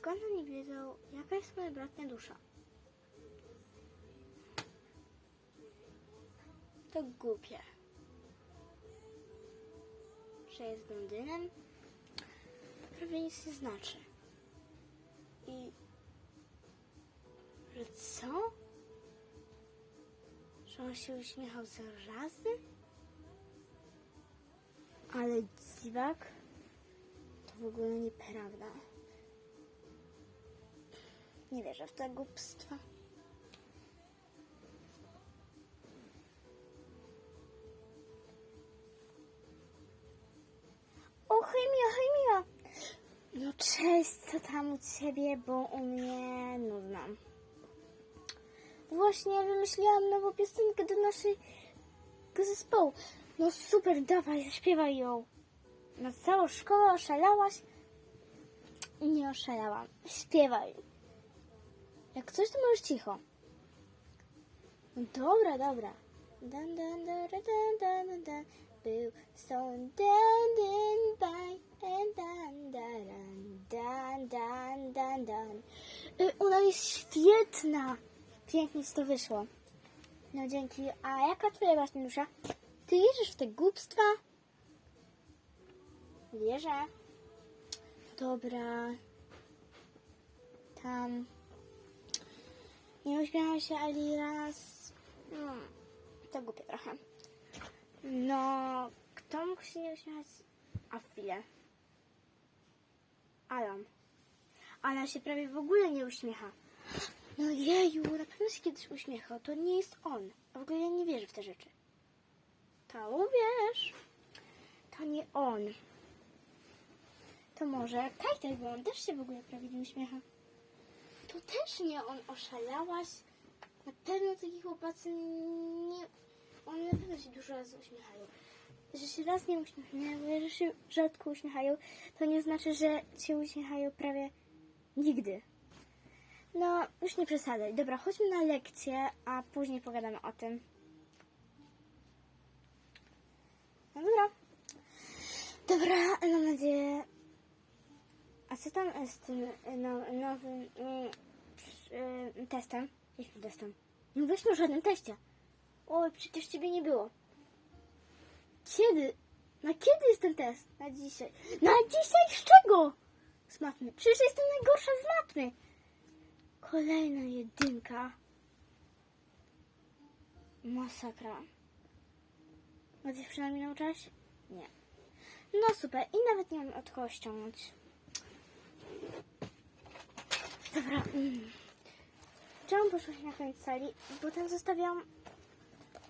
skąd oni wiedzą, jaka jest moja bratnia dusza? To głupie. Że jest blondynem? To prawie nic nie znaczy. I... Że co? Że on się uśmiechał za razy? Ale dziwak? To w ogóle nieprawda. Nie wierzę w te głupstwa. O, chemia, chemia! No cześć, co tam u ciebie, bo u mnie nudno. Właśnie wymyśliłam nową piosenkę do naszego zespołu. No super, dawaj, zaśpiewaj ją. Na całą szkołę oszalałaś? Nie oszalałam. Śpiewaj. Jak coś, to możesz cicho. No dobra, dobra. Był Ona jest świetna. Pięknie ci to wyszło. No dzięki. A jaka twoja właśnie dusza? Ty wierzysz w te głupstwa? Wierzę. Dobra. Tam. Nie uśmiecham się Ali raz. Hmm, to głupie trochę. No, kto mógł się nie uśmiechać? A chwilę. Alan. Alan się prawie w ogóle nie uśmiecha. No jeju, na pewno się kiedyś uśmiechał. To nie jest on. A w ogóle ja nie wierzę w te rzeczy. To uwierz. To nie on. To może Kajtek, bo on też się w ogóle prawie nie uśmiecha. Też nie on. Oszalałaś. Na pewno taki chłopacy nie... Oni na pewno się dużo razy uśmiechają. Że się raz nie uśmiechają, że się rzadko uśmiechają, to nie znaczy, że się uśmiechają prawie nigdy. No, już nie przesadzaj. Dobra, chodźmy na lekcję, a później pogadamy o tym. No dobra. Dobra, mam nadzieję. A co tam z tym y, no, nowym y, y, testem? Jakim testem? Nie mówisz o żadnym teście. Oj, przecież ciebie nie było. Kiedy? Na kiedy jest ten test? Na dzisiaj. Na dzisiaj z czego? Z matmy. Przecież jestem najgorsza z matmy. Kolejna jedynka. Masakra. A ty przynajmniej nauczyłaś? Nie. No super. I nawet nie mam od kogo ściągnąć. Dobra. Mm. Czemu poszłaś na koniec sali? Bo tam zostawiałam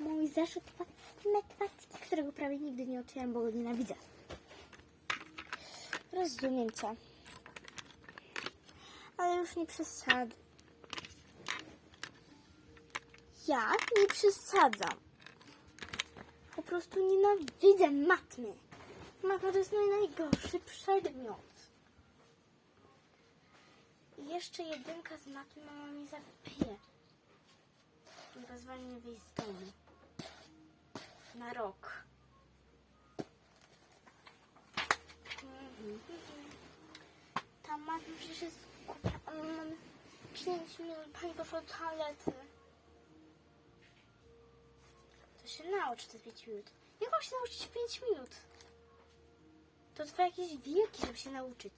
mój zeszyt matematyki, którego prawie nigdy nie otwieram, bo go nienawidzę. Rozumiem cię. Ale już nie przesad. Ja nie przesadzam. Po prostu nienawidzę matmy. Matma to jest mój najgorszy przedmiot. Jeszcze jedynka z matmy mama mi zapije. I pozwoli mi wyjść z domu. Na rok. Mhm. Ta matma przecież jest ale Mam 5 minut. Pani poszła do toalety. To się naucz te 5 minut. Jak mam się nauczyć w 5 minut? To trwa jakieś wieki, żeby się nauczyć.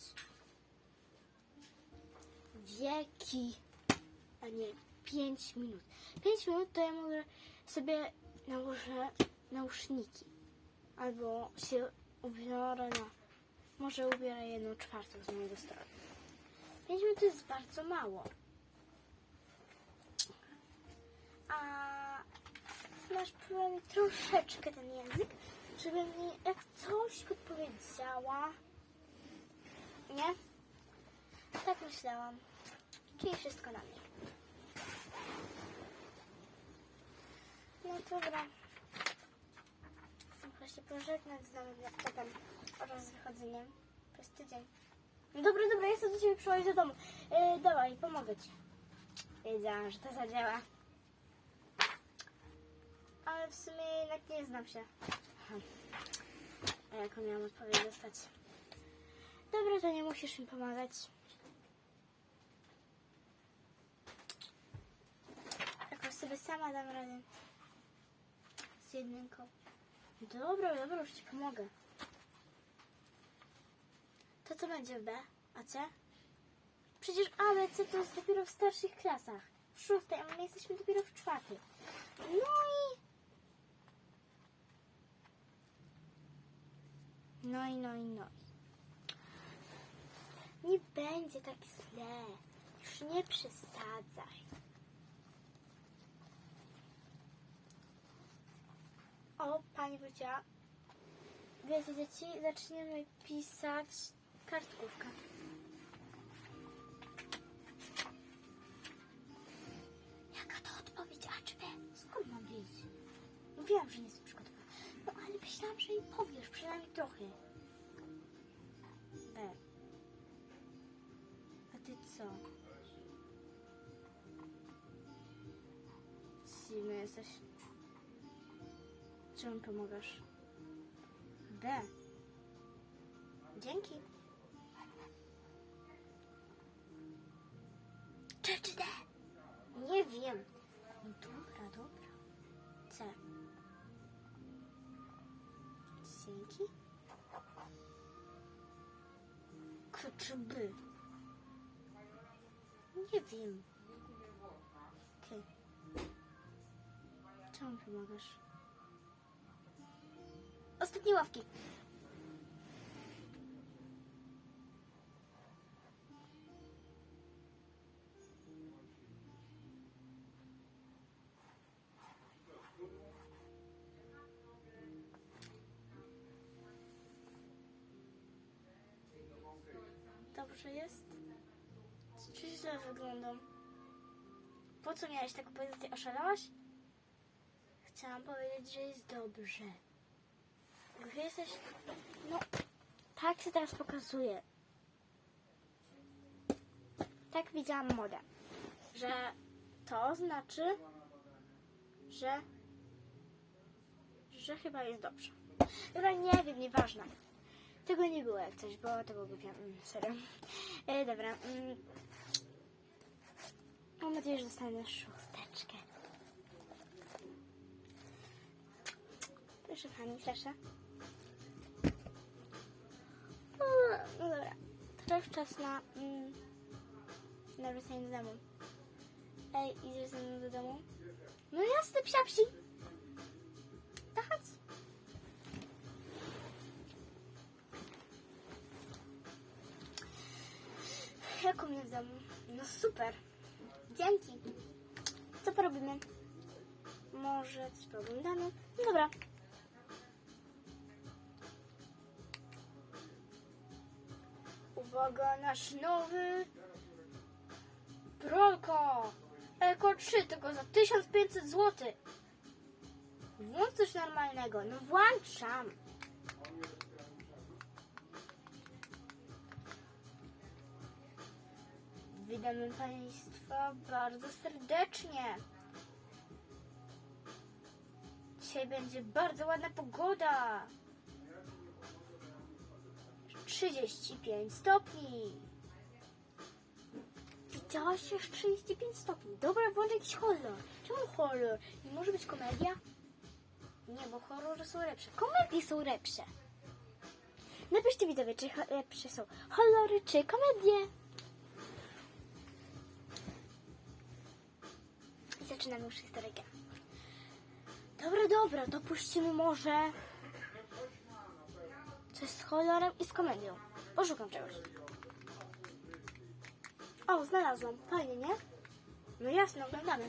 Wieki, a nie 5 minut. 5 minut to ja mogę sobie nałożę nauszniki. Albo się ubiorę na... Może ubiorę jedną czwartą z mojego stroju. 5 minut to jest bardzo mało. A znasz przynajmniej troszeczkę ten język, żeby mi jak coś podpowiedziała. Nie? Tak myślałam. Czyli wszystko na mnie. No dobra. Muszę się pożegnać z nowym laptopem oraz z wychodzeniem przez tydzień. No dobra, dobra, ja chcę do ciebie przyjść do domu. Yy, dawaj, pomogę ci. Wiedziałam, że to zadziała. Ale w sumie jednak nie znam się. A jaką miałam odpowiedź dostać? Dobra, to nie musisz mi pomagać. Nawet sama dam radę. Z jedynką. Dobra, dobra, już ci pomogę. To co będzie w B? A C? Przecież A, B, C to jest dopiero w starszych klasach. W szóstej, a my jesteśmy dopiero w czwartej. No i... No i, no i, no i. Nie będzie tak źle. Już nie przesadzaj. O, pani powiedziała. Wiecie, dzieci, zaczniemy pisać kartkówkę. Jaka to odpowiedź A czy B? Skąd mam wiedzieć? Mówiłam, że nie jestem przygotowana. No ale myślałam, że jej powiesz, przynajmniej trochę. B. A ty co? Zimny jesteś. Czemu pomagasz? B. Dzięki. Czy, czy D? Nie wiem. Dobra, dobra. C. Dzięki. K czy B? Nie wiem. K. Czemu pomagasz? Ostatnie ławki. Dobrze jest? Czy źle wyglądam? Po co miałeś taką pozycję? Oszalałaś? Chciałam powiedzieć, że jest dobrze. Już jesteś... No, tak się teraz pokazuje. Tak widziałam modę. Że to znaczy, że... że chyba jest dobrze. Dobra, nie wiem, nieważne. Tego nie było jak coś, bo tego głupia. Mm, serio. E, dobra. Mm. Mam nadzieję, że dostanę szósteczkę. Proszę pani, proszę. No, dobra. Teraz czas na, mm, na wracanie do domu. Ej, ze mną do domu? No jasne, psia psi. To chodź. Jak u mnie w domu? No super. Dzięki. Co porobimy? Może coś? No dobra. Uwaga, nasz nowy Brolko Eko 3, tylko za 1500 zł. Włącz coś normalnego. No włączam. Witamy Państwa bardzo serdecznie. Dzisiaj będzie bardzo ładna pogoda. 35 stopni. Widziałaś już 35 stopni. Dobra, włącz jakiś horror. Czemu horror? Nie może być komedia? Nie, bo horrory są lepsze. Komedie są lepsze. Napiszcie widzowie, czy lepsze są horrory, czy komedie. I zaczynamy już historykę. Dobra, dobra, dopuścimy może z horrorem i z komedią. Poszukam czegoś. O, znalazłam. Fajnie, nie? No jasne, oglądamy.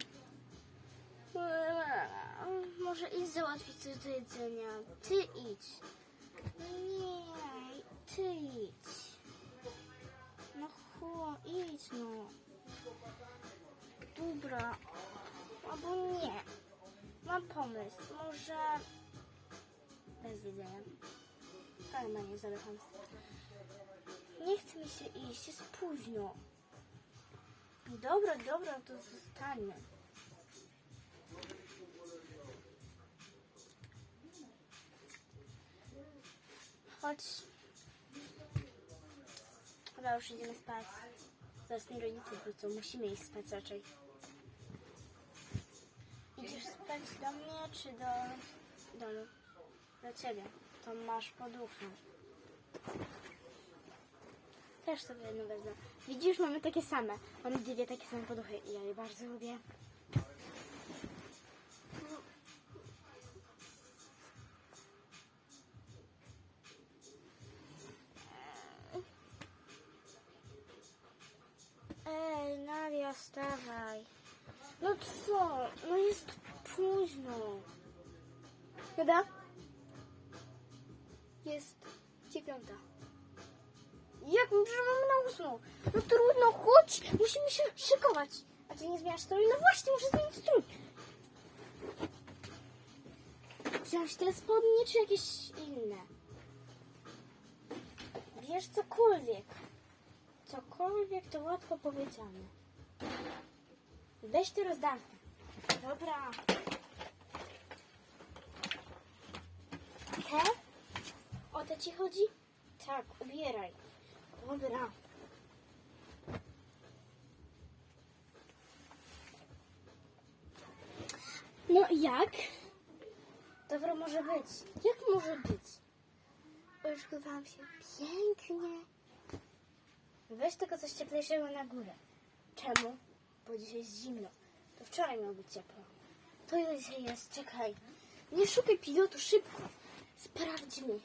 Może idź załatwić coś do jedzenia. Ty idź. Nie, ty idź. No chło, idź no. Dobra. Albo nie. Mam pomysł. Może bez jedzenia. Ale nie zalecam. Nie chce mi się iść, jest późno. Dobra, dobra, to zostanie. Chodź. Chyba już idziemy spać. Zaraz mi rodzice wrócą, musimy iść spać raczej. Tak do mnie czy do domu? Do ciebie. To masz poduchę. Też sobie jedno wezmę. Widzisz, mamy takie same. Mamy dwie takie same poduchy i ja je bardzo lubię. Ej, Nadia, wstawaj. No co? No jest późno. Kiedy? Jest dziewiąta. Jak? Przecież mamy na ósmą. No trudno, chodź. Musimy się szykować. A ty nie zmieniasz strój? No właśnie, muszę zmienić strój. Wziąć te spodnie, czy jakieś inne? Bierz cokolwiek. Cokolwiek to łatwo powiedziane. Weź tę rozdawkę. Dobra. Te? To ci chodzi? Tak, ubieraj. Dobra. No i jak? Dobra może być. Jak może być? Uszkowałam się pięknie. Weź tylko coś cieplejszego na górę. Czemu? Bo dzisiaj jest zimno. To wczoraj miało być ciepło. To ile dzisiaj jest? Czekaj. Nie szukaj pilotu, szybko. Sprawdźmy.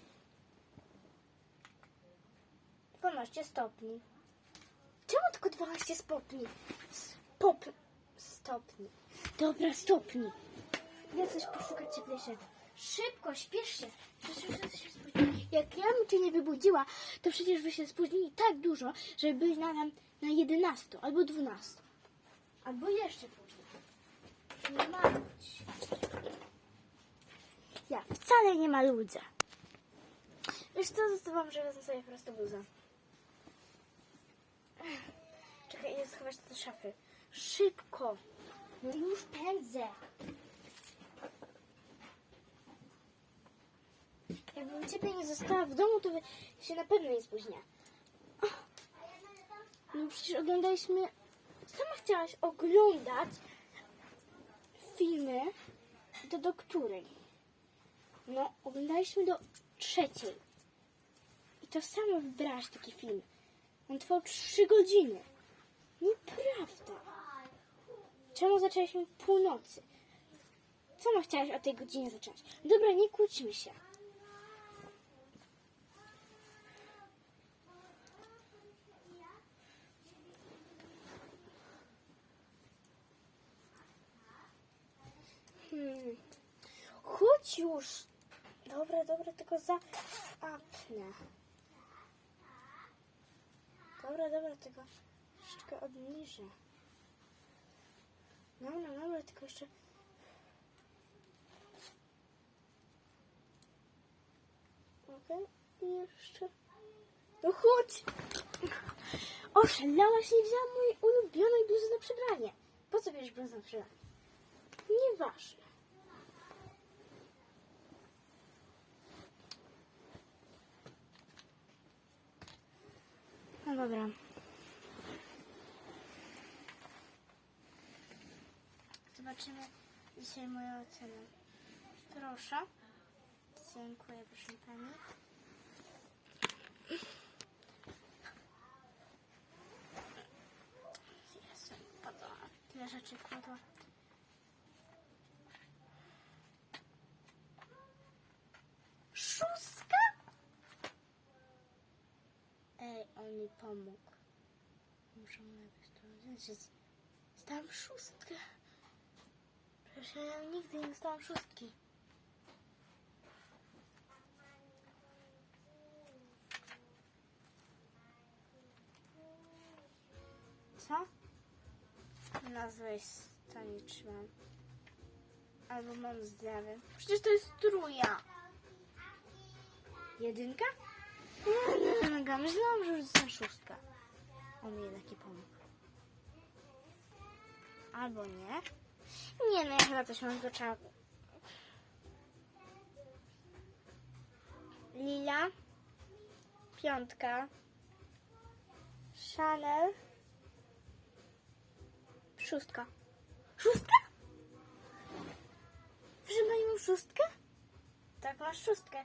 12 stopni. Czemu tylko 12 stopni? Stop... Stopni. Dobra, stopni. Idę coś poszukać cieplejszego. Szybko, śpiesz się. Przecież już się spóźnili. Jak ja bym cię nie wybudziła, to przecież by się spóźnili tak dużo, żeby być na, na 11 albo 12. Albo jeszcze później. Nie ma ludzi. Ja wcale nie ma ludzi. Wiesz co, zostawam, że wezmę sobie po prostu bluzę. Czekaj, idę schować do szafy. Szybko! No już pędzę. Jakbym ciebie nie została w domu, to się na pewno nie spóźnia. No przecież oglądaliśmy... Sama chciałaś oglądać filmy, to do której? No, oglądaliśmy do trzeciej. I to samo wybrałaś taki film. On trwał trzy godziny. Nieprawda. Czemu zaczęliśmy w północy? Co chciałaś o tej godzinie zacząć? Dobra, nie kłóćmy się. Hmm. Chodź już. Dobra, dobra, tylko zaapnę. Dobra, dobra, tylko troszeczkę obniżę. Dobra, dobra, tylko jeszcze... Okej, i jeszcze... No chodź! Oszalałaś, nie wzięłam mojej ulubionej bluzy na przebranie. Po co bierzesz bluzę na przebranie? Nieważne. No dobra. Zobaczymy dzisiaj moją ocenę. Proszę. Dziękuję, proszę pani. Jezu, padła. Tyle rzeczy wkładła. Szóstka? Ej, on pomógł. Muszę mu jakoś to wziąć. Zdałam szóstkę. Przecież ja nigdy nie dostałam szóstki. Co? Nazwę to nie trzymam. Albo mam zdrowy. Przecież to jest trójka. Jedynka? Nie, nie, nie, nie. Myślałam, że rzucę szóstka. On mi jednak nie pomógł. Albo nie. Nie, no ja chyba coś mam do czego. Lila. Piątka. Chanel. Szóstka. Szóstka? szóstkę? Tak, masz szóstkę.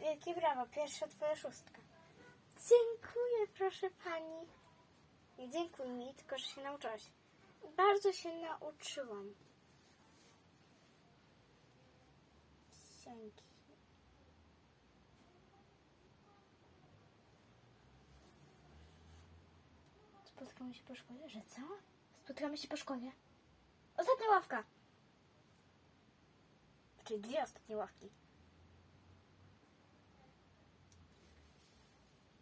Wielkie brawa, pierwsza twoja szóstka. Dziękuję, proszę pani. Nie dziękuj mi, tylko że się nauczyłaś. Bardzo się nauczyłam. Dzięki. Spotkamy się po szkole, że co? Spotkamy się po szkole. Ostatnia ławka. Czyli dwie ostatnie ławki.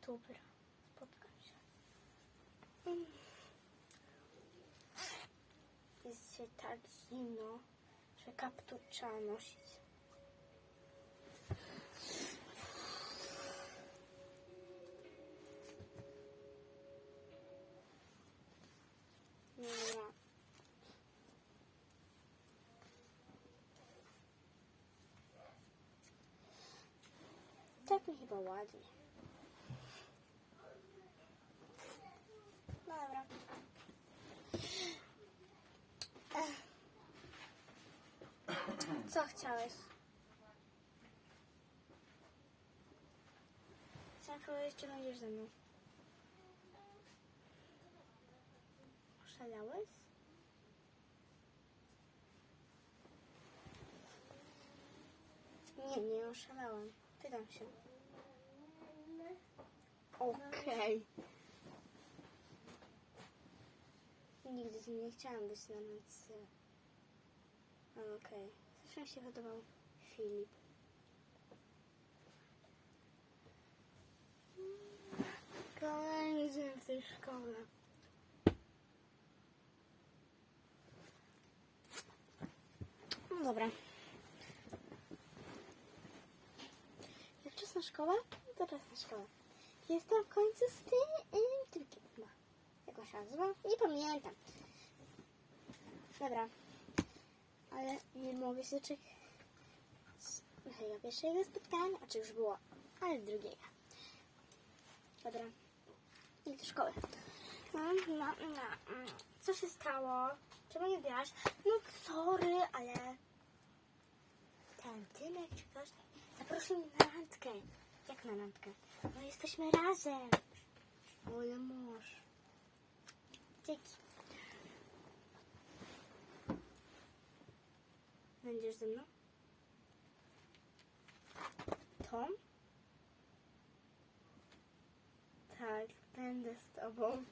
Dobra, spotkam się. Jest się tak zimno, że kaptur trzeba nosić. Tak mi chyba ładnie. Dobra. Ech. Co chciałeś? Powiedzieć, czy będziesz ze mną. Oszalałeś? Nie, nie oszalałam. Pytam się. Okej. Nigdy z nim nie chciałam być na nocy. Ale Okej. Zawsze się podobał Filip. Kolejny dzień w tej szkole. No dobra. Jak czas na szkołę? To czas na szkołę. Jestem w końcu z tym trikiem chyba. Jak on się nazywa? Nie pamiętam. Dobra. Ale nie mogę się czekać. Chyba pierwszego spotkania, a czy już było? Ale drugiego. Dobra. Idę do szkoły. No, no, no. mm. Co się stało? Czemu nie biłaś? No sorry, ale ten Tymek czy ktoś zaprosił mnie na randkę. Jak na randkę? No jesteśmy razem. Ale mąż. Dzięki. Będziesz ze mną? Tom? Tak, będę z tobą.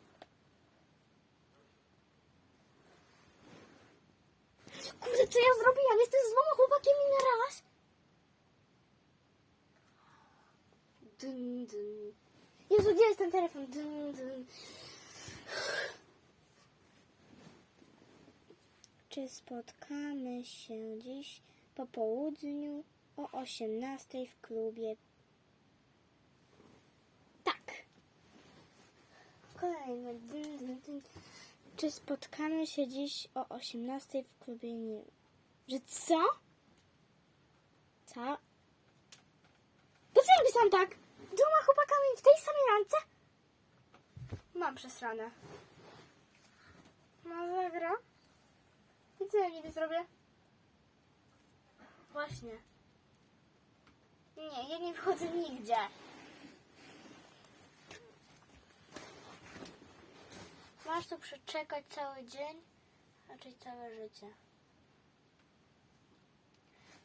Kurde, co ja zrobiłam? Jestem z dwoma chłopakami na raz. Dun, dun. Jezu, gdzie jest ten telefon? Dun, dun. Czy spotkamy się dziś po południu o 18 w klubie? Tak. Kolejne. Dun, dun, dun. Czy spotkamy się dziś o 18 w klubie? Nie. Że co? Co? Po co tak? Dwoma chłopakami w tej samej randce? Mam przesrane. No zagra. I co ja niby zrobię? Właśnie. Nie, ja nie wchodzę nigdzie. Masz tu przeczekać cały dzień, raczej całe życie.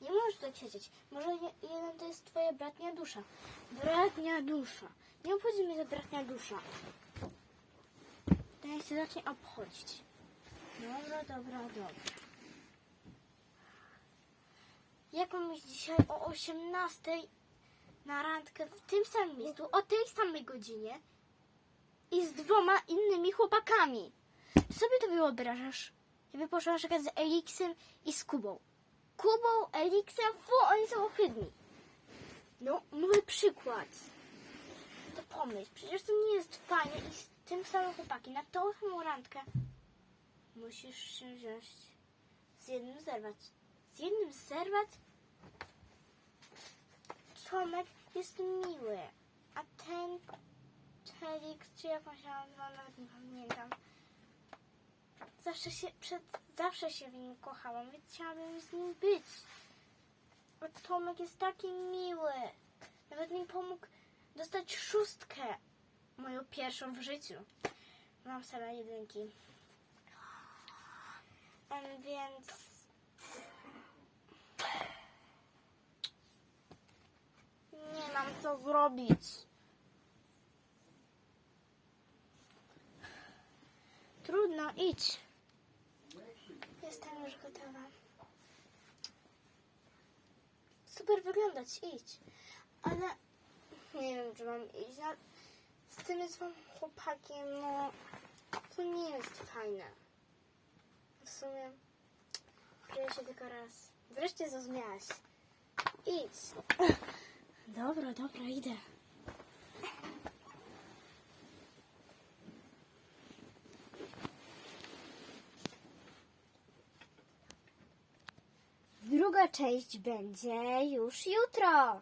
Nie możesz tak siedzieć. Może je- jeden to jest twoja bratnia dusza. Bratnia dusza. Nie obchodzi mnie ta bratnia dusza. To niech się zacznie obchodzić. Dobra, dobra, dobra. Jak mam iść dzisiaj o 18 na randkę w tym samym miejscu, o tej samej godzinie i z dwoma innymi chłopakami? Sobie to wyobrażasz? Jakby poszła na przykład z Eliksem i z Kubą. Kubą, Eliksem, fu, oni są ohydni. No, mówię przykład. To pomyśl, przecież to nie jest fajne i z tym samym chłopakiem na tą samą randkę musisz się wziąć z jednym zerwać. Z jednym zerwać? Tomek jest miły, a ten Felix, czy jak on się nazywa, nawet nie pamiętam. Zawsze się, przed, zawsze się w nim kochałam, więc chciałabym z nim być. Tomek jest taki miły. Nawet mi pomógł dostać szóstkę. Moją pierwszą w życiu. Mam same jedynki. Em, Więc... Nie mam co zrobić. Trudno, idź. Jestem już gotowa. Super wyglądać, idź. Ale nie wiem, czy mam iść. Z tym swoim chłopakiem, no to nie jest fajne. W sumie czuję się tylko raz. Wreszcie zrozumiałaś. Idź. Dobra, dobra, idę. Druga część będzie już jutro.